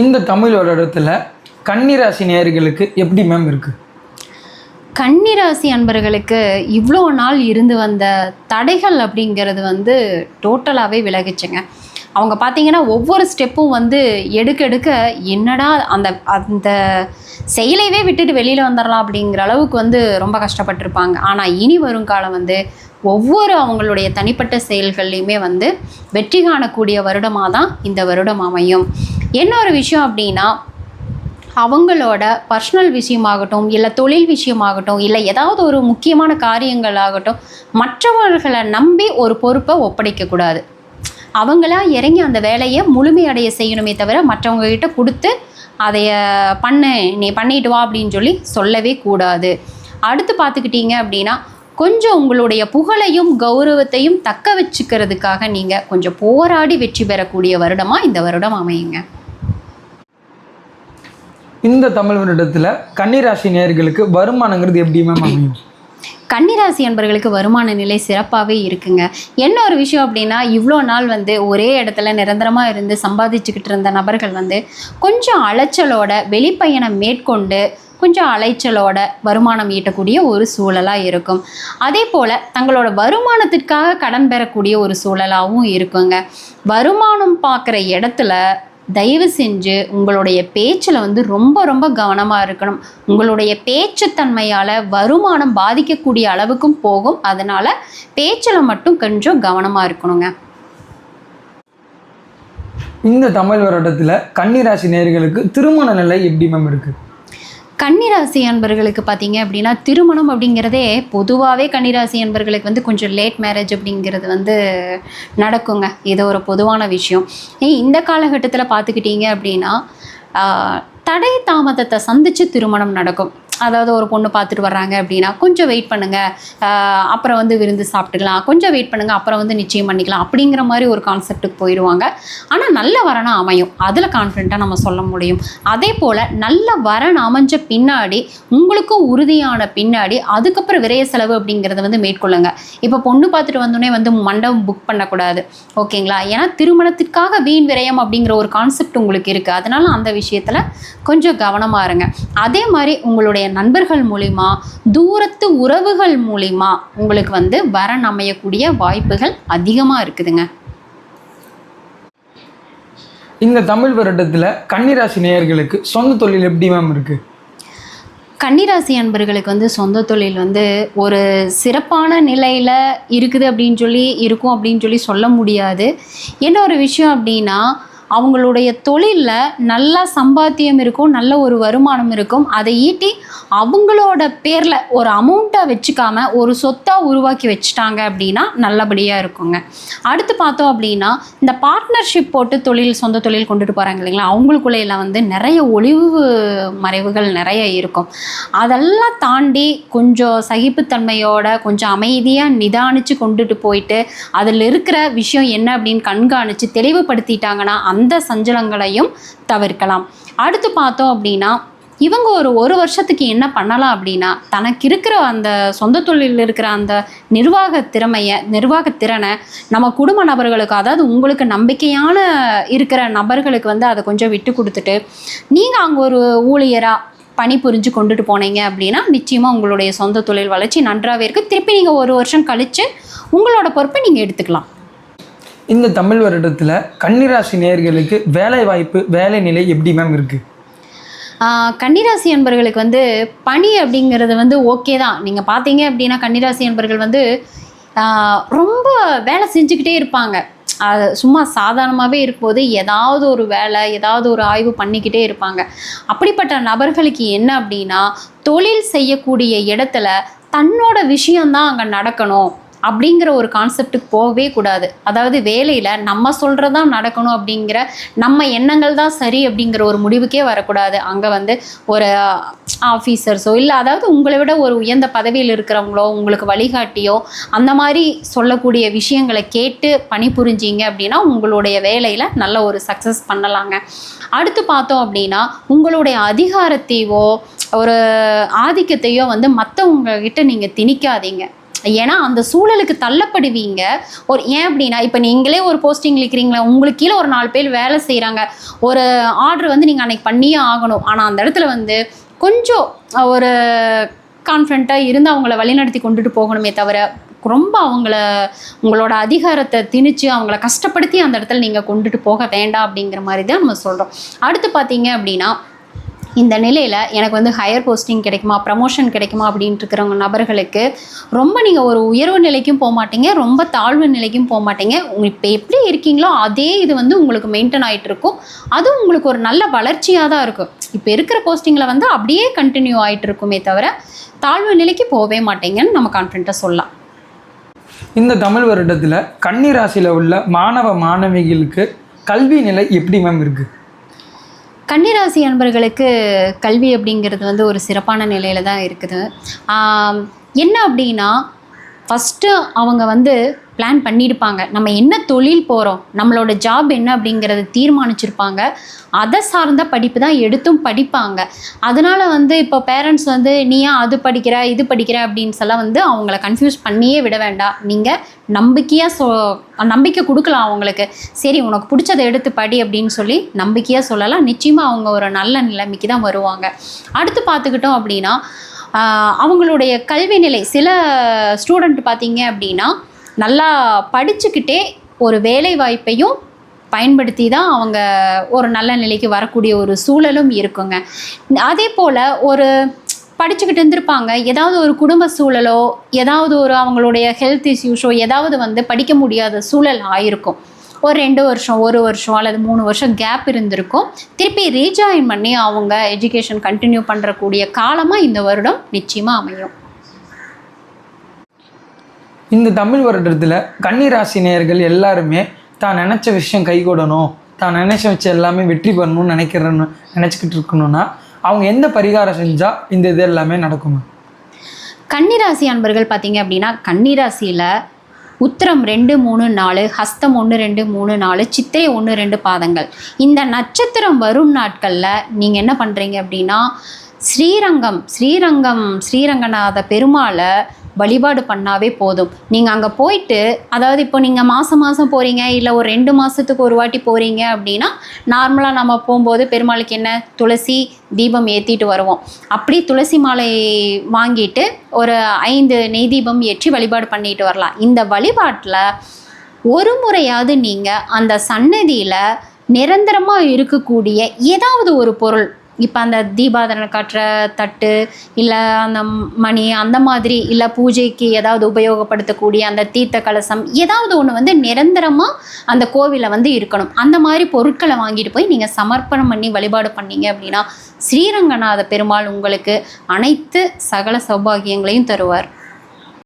இந்த தமிழ் வருடத்தில் கன்னிராசி நேயர்களுக்கு எப்படி மேம் இருக்குது கன்னிராசி அன்பர்களுக்கு இவ்வளோ நாள் இருந்து வந்த தடைகள் அப்படிங்கிறது வந்து டோட்டலாகவே விலகிச்சுங்க. அவங்க பார்த்தீங்கன்னா ஒவ்வொரு ஸ்டெப்பும் வந்து எடுக்க எடுக்க என்னடா அந்த அந்த செயலையவே விட்டுட்டு வெளியில் வந்துடலாம் அப்படிங்கிற அளவுக்கு வந்து ரொம்ப கஷ்டப்பட்டிருப்பாங்க. ஆனால் இனி வரும் காலம் வந்து ஒவ்வொரு அவங்களுடைய தனிப்பட்ட செயல்கள்லையுமே வந்து வெற்றி காணக்கூடிய வருடமாக தான் இந்த வருடம் அமையும். என்ன ஒரு விஷயம் அப்படின்னா அவங்களோட பர்சனல் விஷயமாகட்டும் இல்லை தொழில் விஷயமாகட்டும் இல்லை ஏதாவது ஒரு முக்கியமான காரியங்கள் ஆகட்டும் மற்றவர்களை நம்பி ஒரு பொறுப்பை ஒப்படைக்கக்கூடாது. அவங்களா இறங்கி அந்த வேலையை முழுமையடைய செய்யணுமே தவிர மற்றவங்ககிட்ட கொடுத்து அதைய பண்ணு நீ பண்ணிட்டு வா அப்படின்னு சொல்லி சொல்லவே கூடாது. அடுத்து பார்த்துக்கிட்டிங்க அப்படின்னா கொஞ்சம் உங்களுடைய புகழையும் கௌரவத்தையும் தக்க வச்சுக்கிறதுக்காக நீங்கள் கொஞ்சம் போராடி வெற்றி பெறக்கூடிய வருடமாக இந்த வருடம் அமையுங்க. இந்த தமிழ் வருடத்தில் கன்னிராசி நேயர்களுக்கு வருமானங்கிறது எப்படி மேம் அமையும்? கன்னிராசி அன்பர்களுக்கு வருமான நிலை சிறப்பாகவே இருக்குங்க. என்ன ஒரு விஷயம் அப்படின்னா இவ்வளோ நாள் வந்து ஒரே இடத்துல நிரந்தரமாக இருந்து சம்பாதிச்சுக்கிட்டு இருந்த நபர்கள் வந்து கொஞ்சம் அலைச்சலோட வெளிப்பயணம் மேற்கொண்டு கொஞ்சம் அலைச்சலோட வருமானம் ஈட்டக்கூடிய ஒரு சூழலாக இருக்கும். அதே போல் தங்களோட வருமானத்திற்காக கடன் பெறக்கூடிய ஒரு சூழலாகவும் இருக்குங்க. வருமானம் பார்க்குற இடத்துல தயவு செஞ்சு உங்களுடைய பேச்சில் வந்து ரொம்ப ரொம்ப கவனமாக இருக்கணும். உங்களுடைய பேச்சுத்தன்மையால் வருமானம் பாதிக்கக்கூடிய அளவுக்கும் போகும். அதனால் பேச்சில் மட்டும் கொஞ்சம் கவனமாக இருக்கணுங்க. இந்த தமிழ் வருடத்தில் கன்னிராசி நேர்களுக்கு திருமண நிலை எப்படி மேம் இருக்குது கன்னிராசி அன்பர்களுக்கு பார்த்தீங்க அப்படின்னா திருமணம் அப்படிங்கிறதே பொதுவாகவே கன்னிராசி அன்பர்களுக்கு வந்து கொஞ்சம் லேட் மேரேஜ் அப்படிங்கிறது வந்து நடக்குங்க. இது ஒரு பொதுவான விஷயம். இந்த காலகட்டத்தில் பார்த்துக்கிட்டீங்க அப்படின்னா தடை தாமதத்தை சந்தித்து திருமணம் நடக்கும். அதாவது ஒரு பொண்ணு பார்த்துட்டு வர்றாங்க அப்படின்னா கொஞ்சம் வெயிட் பண்ணுங்கள் அப்புறம் வந்து விருந்து சாப்பிட்டுக்கலாம். கொஞ்சம் வெயிட் பண்ணுங்கள் அப்புறம் வந்து நிச்சயம் பண்ணிக்கலாம் அப்படிங்கிற மாதிரி ஒரு கான்செப்ட்டுக்கு போயிடுவாங்க ஆனால் நல்ல வரனாக அமையும். அதில் கான்ஃபிடெண்ட்டாக நம்ம சொல்ல முடியும். அதே போல் நல்ல வரன் அமைஞ்ச பின்னாடி உங்களுக்கும் உறுதியான பின்னாடி அதுக்கப்புறம் விரைய செலவு அப்படிங்கிறத வந்து மேற்கொள்ளுங்க. இப்போ பொண்ணு பார்த்துட்டு வந்தோடனே வந்து மண்டபம் புக் பண்ணக்கூடாது. ஓகேங்களா? ஏன்னா திருமணத்திற்காக வீண் விரயம் அப்படிங்கிற ஒரு கான்செப்ட் உங்களுக்கு இருக்குது அதனால அந்த விஷயத்தில் கொஞ்சம் கவனமாக இருங்க. அதே மாதிரி உங்களுடைய நண்பர்கள் மூலிமா தூரத்து உறவுகள் மூலிமா உங்களுக்கு வந்து வரன் அமையக்கூடிய வாய்ப்புகள் அதிகமாக இருக்குதுங்க. இந்த தமிழ் வருடத்தில் கன்னிராசி நேயர்களுக்கு சொந்த தொழில் எப்படி மேம் இருக்கு? கன்னிராசி அன்பர்களுக்கு வந்து சொந்த தொழில் வந்து ஒரு சிறப்பான நிலையில் இருக்குது அப்படின்னு சொல்லி இருக்கும் அப்படின்னு சொல்லி சொல்ல முடியாது. என்ன ஒரு விஷயம் அப்படின்னா அவங்களுடைய தொழிலில் நல்ல சம்பாத்தியம் இருக்கும் நல்ல ஒரு வருமானம் இருக்கும். அதை ஈட்டி அவங்களோட பேரில் ஒரு அமௌண்ட்டை வச்சுக்காம ஒரு சொத்தாக உருவாக்கி வச்சுட்டாங்க அப்படின்னா நல்லபடியாக இருக்குங்க. அடுத்து பார்த்தோம் அப்படின்னா இந்த பார்ட்னர்ஷிப் போட்டு தொழில் சொந்த தொழில் கொண்டுட்டு போகிறாங்க இல்லைங்களா? அவங்களுக்குள்ளேலாம் வந்து நிறைய ஒளிவு மறைவுகள் நிறைய இருக்கும். அதெல்லாம் தாண்டி கொஞ்சம் சகிப்புத்தன்மையோட கொஞ்சம் அமைதியாக நிதானித்து கொண்டுட்டு போயிட்டு அதில் இருக்கிற விஷயம் என்ன அப்படின்னு கண்காணித்து தெளிவுபடுத்திட்டாங்கன்னா அந்த சஞ்சலங்களையும் தவிர்க்கலாம். அடுத்து பார்த்தோம் அப்படின்னா இவங்க ஒரு ஒரு வருஷத்துக்கு என்ன பண்ணலாம் அப்படின்னா தனக்கு இருக்கிற அந்த சொந்த தொழிலில் இருக்கிற அந்த நிர்வாக திறமையை நிர்வாக திறனை நம்ம குடும்ப நபர்களுக்கு அதாவது உங்களுக்கு நம்பிக்கையான இருக்கிற நபர்களுக்கு வந்து அதை கொஞ்சம் விட்டு கொடுத்துட்டு நீங்கள் அங்கே ஒரு ஊழியராக பணி புரிஞ்சு கொண்டுட்டு போனீங்க அப்படின்னா நிச்சயமாக உங்களுடைய சொந்த தொழில் வளர்ச்சி நன்றாகவே இருக்குது திருப்பி நீங்கள் ஒரு வருஷம் கழித்து உங்களோட பொறுப்பை நீங்கள் எடுத்துக்கலாம். இந்த தமிழ் வருடத்தில் கன்னிராசி நேயர்களுக்கு வேலை வாய்ப்பு வேலை நிலை எப்படி மேம் இருக்கு? கன்னிராசி என்பர்களுக்கு வந்து பணி அப்படிங்கிறது வந்து ஓகே தான். நீங்கள் பார்த்தீங்க அப்படின்னா கன்னிராசி என்பர்கள் வந்து ரொம்ப வேலை செஞ்சுக்கிட்டே இருப்பாங்க. அது சும்மா சாதாரணமாகவே இருக்கும்போது ஏதாவது ஒரு வேலை ஏதாவது ஒரு ஆய்வு பண்ணிக்கிட்டே இருப்பாங்க. அப்படிப்பட்ட நபர்களுக்கு என்ன அப்படின்னா தொழில் செய்யக்கூடிய இடத்துல தன்னோட விஷயம்தான் அங்கே நடக்கணும். அப்படிங்கிற ஒரு கான்செப்ட்டுக்கு போகவே கூடாது. அதாவது வேலையில் நம்ம சொல்கிறதான் நடக்கணும் அப்படிங்கிற நம்ம எண்ணங்கள் தான் சரி அப்படிங்கிற ஒரு முடிவுக்கே வரக்கூடாது. அங்கே வந்து ஒரு ஆஃபீஸர்ஸோ இல்லை அதாவது உங்களை விட ஒரு உயர்ந்த பதவியில் இருக்கிறவங்களோ உங்களுக்கு வழிகாட்டியோ அந்த மாதிரி சொல்லக்கூடிய விஷயங்களை கேட்டு பணிபுரிஞ்சிங்க அப்படின்னா உங்களுடைய வேலையில் நல்ல ஒரு சக்ஸஸ் பண்ணலாங்க. அடுத்து பார்த்தோம் அப்படின்னா உங்களுடைய அதிகாரத்தையோ ஒரு ஆதிக்கத்தையோ வந்து மற்றவங்க கிட்ட நீங்கள் திணிக்காதீங்க. ஏன்னா அந்த சூழலுக்கு தள்ளப்படுவீங்க. ஒரு ஏன் அப்படின்னா இப்போ நீங்களே ஒரு போஸ்டிங் இருக்கிறீங்களா உங்களுக்கு கீழே ஒரு நாலு பேர் வேலை செய்கிறாங்க ஒரு ஆர்டர் வந்து நீங்கள் அன்னைக்கு பண்ணியே ஆகணும். ஆனால் அந்த இடத்துல வந்து கொஞ்சம் ஒரு கான்ஃபிடண்ட்டாக இருந்து அவங்கள வழிநடத்தி கொண்டுட்டு போகணுமே தவிர ரொம்ப அவங்கள உங்களோட அதிகாரத்தை திணிச்சு அவங்கள கஷ்டப்படுத்தி அந்த இடத்துல நீங்கள் கொண்டுட்டு போக வேண்டாம் அப்படிங்கிற மாதிரி தான் நம்ம சொல்கிறோம் அடுத்து பார்த்தீங்க அப்படின்னா இந்த நிலையில் எனக்கு வந்து ஹையர் போஸ்டிங் கிடைக்குமா ப்ரமோஷன் கிடைக்குமா அப்படின்ட்டு இருக்கிறவங்க நபர்களுக்கு ரொம்ப நீங்கள் ஒரு உயர்வு நிலைக்கும் போக மாட்டீங்க ரொம்ப தாழ்வு நிலைக்கும் போக மாட்டீங்க. இப்போ எப்படி இருக்கீங்களோ அதே இது வந்து உங்களுக்கு மெயின்டைன் ஆகிட்டு இருக்கும். அதுவும் உங்களுக்கு ஒரு நல்ல வளர்ச்சியாக தான் இருக்கும். இப்போ இருக்கிற போஸ்டிங்கில் வந்து அப்படியே கண்டினியூ ஆகிட்டு இருக்குமே தவிர தாழ்வு நிலைக்கு போகவே மாட்டீங்கன்னு நம்ம கான்ஃபிடண்ட்டாக சொல்லலாம். இந்த தமிழ் வருடத்தில் கன்னி ராசியில் உள்ள மாணவ மாணவிகளுக்கு கல்வி நிலை எப்படி மேம் இருக்குது கன்னிராசி அன்பர்களுக்கு கல்வி அப்படிங்கிறது வந்து ஒரு சிறப்பான நிலையில் தான் இருக்குது. என்ன அப்படின்னா ஃபஸ்ட்டு அவங்க வந்து பிளான் பண்ணியிருப்பாங்க. நம்ம என்ன தொழில் போகிறோம் நம்மளோட ஜாப் என்ன அப்படிங்கிறத தீர்மானிச்சிருப்பாங்க. அதை சார்ந்த படிப்பு தான் எடுத்தும் படிப்பாங்க. அதனால் வந்து இப்போ பேரண்ட்ஸ் வந்து நீ ஏன் அது படிக்கிற இது படிக்கிற? அப்படின்னு சொல்ல வந்து அவங்கள கன்ஃபியூஸ் பண்ணியே விட வேண்டாம். நீங்கள் நம்பிக்கையாக சொ நம்பிக்கை கொடுக்கலாம் அவங்களுக்கு. சரி உனக்கு பிடிச்சதை எடுத்து படி அப்படின்னு சொல்லி நம்பிக்கையாக சொல்லலாம். நிச்சயமாக அவங்க ஒரு நல்ல நிலைமைக்கு தான் வருவாங்க. அடுத்து பார்த்துக்கிட்டோம் அப்படின்னா அவங்களுடைய கல்வி நிலை. சில ஸ்டூடெண்ட் பார்த்தீங்க அப்படின்னா நல்லா படிச்சுக்கிட்டே ஒரு வேலை வாய்ப்பையும் பயன்படுத்தி தான் அவங்க ஒரு நல்ல நிலைக்கு வரக்கூடிய ஒரு சூழலும் இருக்குங்க. அதே போல் ஒரு படிச்சுக்கிட்டு இருந்திருப்பாங்க. ஏதாவது ஒரு குடும்ப சூழலோ ஏதாவது ஒரு அவங்களுடைய ஹெல்த் இஷ்யூஸோ ஏதாவது வந்து படிக்க முடியாத சூழல் ஆயிருக்கும். ஒரு ரெண்டு வருஷம் ஒரு வருஷம் அல்லது மூணு வருஷம் கேப் இருந்திருக்கும். திருப்பி ரீஜாயின் பண்ணி அவங்க எஜுகேஷன் கண்டினியூ பண்ணுறக்கூடிய காலமாக இந்த வருடம் நிச்சயமாக அமையும். இந்த தமிழ் வருடத்தில் கன்னிராசி நேயர்கள் எல்லாருமே தான் நினச்ச விஷயம் கைகூடணும். தான் நினச்ச வச்சு எல்லாமே வெற்றி பெறணும்னு நினைக்கிறன்னு நினச்சிக்கிட்டு இருக்கணும்னா அவங்க எந்த பரிகாரம் செஞ்சால் இந்த இது எல்லாமே நடக்குமா கன்னிராசி அன்பர்கள் பார்த்தீங்க அப்படின்னா கன்னிராசியில் உத்திரம் ரெண்டு மூணு நாலு ஹஸ்தம் ஒன்று ரெண்டு மூணு நாலு சித்திரை ஒன்று ரெண்டு பாதங்கள். இந்த நட்சத்திரம் வரும் நாட்களில் நீங்கள் என்ன பண்ணுறீங்க அப்படின்னா ஸ்ரீரங்கம் ஸ்ரீரங்கம் ஸ்ரீரங்கநாத பெருமாளை வழிபாடு பண்ணாவே போதும். நீங்கள் அங்கே போயிட்டு அதாவது இப்போ நீங்கள் மாதம் மாதம் போகிறீங்க இல்லை ஒரு ரெண்டு மாதத்துக்கு ஒரு வாட்டி போகிறீங்க அப்படின்னா நார்மலாக நம்ம போகும்போது பெருமாளுக்கு என்ன? துளசி தீபம் ஏற்றிட்டு வருவோம். அப்படி துளசி மாலை வாங்கிட்டு ஒரு ஐந்து நெய் தீபம் ஏற்றி வழிபாடு பண்ணிட்டு வரலாம். இந்த வழிபாட்டில் ஒரு முறையாவது நீங்கள் அந்த சன்னதியில் நிரந்தரமாக இருக்கக்கூடிய ஏதாவது ஒரு பொருள் இப்போ அந்த தீபாதனை காட்டுற தட்டு இல்லை அந்த மணி அந்த மாதிரி இல்லை பூஜைக்கு ஏதாவது உபயோகப்படுத்தக்கூடிய அந்த தீர்த்த கலசம் ஏதாவது ஒன்று வந்து நிரந்தரமாக அந்த கோவிலில் வந்து இருக்கணும். அந்த மாதிரி பொருட்களை வாங்கிட்டு போய் நீங்கள் சமர்ப்பணம் பண்ணி வழிபாடு பண்ணீங்க அப்படின்னா ஸ்ரீரங்கநாத பெருமாள் உங்களுக்கு அனைத்து சகல சௌபாகியங்களையும் தருவார்.